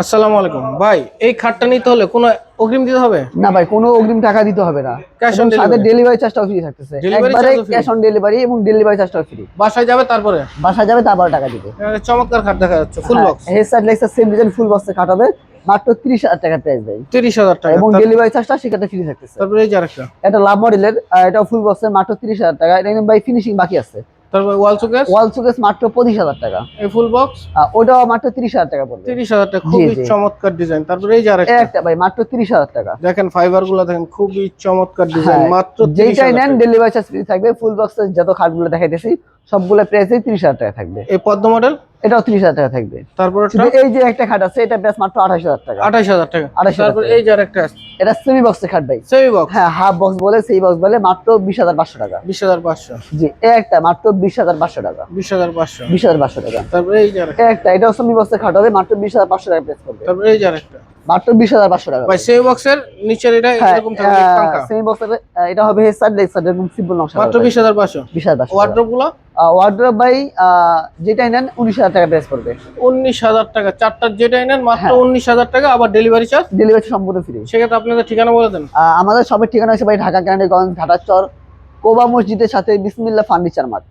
আসসালামু আলাইকুম। ভাই এই খাটটা নিতে হলে কোনো অগ্রিম দিতে হবে? না ভাই কোনো অগ্রিম টাকা দিতে হবে না। এবং সাথে ডেলিভারি চার্জটাও ফ্রি থাকতেছে। একবারে? ক্যাশ অন ডেলিভারি এবং ডেলিভারি চার্জটাও ফ্রি বাসায় যাবে তারপরে? বাসা যাবে তারপর টাকা দিবে। চমৎকার খাট দেখা যাচ্ছে full box headset Lexar same design full বক্সে কাটাবে মাত্র 30000 টাকা প্রাইস ভাই। তিরিশ হাজার টাকা। এবং ডেলিভারি চার্জটা সেখানে ফ্রি থাকতেছে। তারপরে এই যে আরেকটা। এটা লাভ মডেলের এটা ফুল বক্সে মাত্র 30000 টাকা। এটা ভাই ফিনিশিং বাকি আছে। তারপরে ওয়াল চুকেস ওয়াল সুকেস মাত্র 25000 টাকা। এই ফুল বক্স? ওটা ওটাও মাত্র 30000 টাকা পড়বে। তিরিশ হাজার টাকা খুবই চমৎকার ডিজাইন তারপরে এই যে আরেকটা। একটা ভাই মাত্র 30000 টাকা। দেখেন ফাইবারগুলো দেখেন খুবই চমৎকার ডিজাইন হ্যাঁ, মাত্র যেটাই নেন ডেলিভারি চার্জ ফ্রি থাকবে। ফুল বক্সের যত খাটগুলো দেখাইতেছি সবগুলো প্রাইসে 30000 টাকা থাকবে। এই পদ্ম মডেল এটাও 30000 টাকা থাকবে। তারপর এই যে একটা খাট আছে এটা প্রাইস মাত্র 28000 টাকা। আঠাশ হাজার টাকা। 28,000 তারপর এই যে আরেকটা এটা সেমি বক্সের খাট ভাই। সেমি বক্স হ্যাঁ হাফ বক্স বলে সেই বক্স বলে মাত্র 20500 টাকা। বিশ হাজার পাঁচশো। জি এই একটা মাত্র 20500 টাকা। বিশ হাজার পাঁচশো। 20500 টাকা। তারপর এই যে আরেকটা। একটা এটাও সেমি বক্সের খাট হবে মাত্র 20500 টাকা প্রেস করবে তারপর এই যে আরেকটা। মাত্র 20500 টাকা ভাই সেমি বক্সের নিচের এটা হ্যাঁ এরকম থাকবে পাঙ্কা। সেমি বক্সের এটা হবে হেডসেট লেগসেট এরকম সিম্পল নকশা মাত্র বিশ হাজার পাঁচশো। 20500 ওয়ার্ড্রোপগুলো? ওয়ার্ড্রোব ভাই যেটাই নেন 19000 টাকা প্রাইস পড়বে। উনিশ হাজার টাকা চারটার যেটাই নেন মাত্র হ্যাঁ। উনিশ হাজার টাকা আবার ডেলিভারি চার্জ ডেলিভারি সম্পূর্ণ ফ্রি সেক্ষেত্রে আপনাদের ঠিকানা বলে দেন। আমাদের সবের ঠিকানা হচ্ছে ভাই ঢাকা কেরানীগঞ্জ ঘাটাচর কোবা মসজিদের সাথে বিসমিল্লাহ ফার্নিচার মার্ট